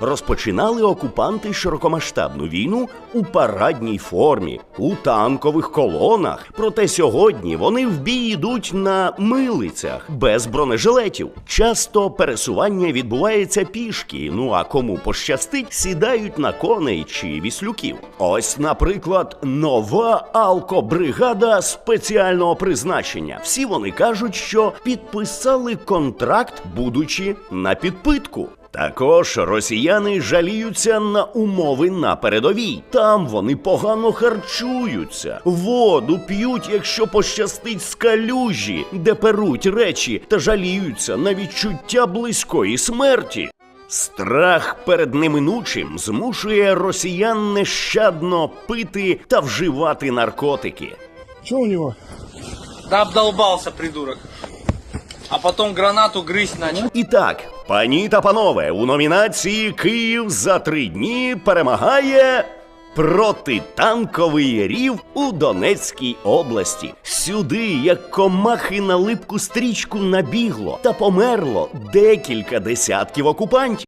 Розпочинали окупанти широкомасштабну війну у парадній формі, у танкових колонах. Проте сьогодні вони в бій йдуть на милицях без бронежилетів. Часто пересування відбувається пішки. Ну а кому пощастить, сідають на коней чи віслюків. Ось, наприклад, нова алкобригада спеціального призначення. Всі вони кажуть, що підписали контракт, будучи на підпитку. Також росіяни жаліються на умови на передовій. Там вони погано харчуються, воду п'ють, якщо пощастить з калюжі, де перуть речі, та жаліються на відчуття близької смерті. Страх перед неминучим змушує росіян нещадно пити та вживати наркотики. Что у него? Да обдолбался, придурок. А потом гранату грызть начал. І так, пані та панове, у номінації Київ за три дні перемагає протитанковий рів у Донецькій області. Сюди, як комахи на липку стрічку, набігло та померло декілька десятків окупантів.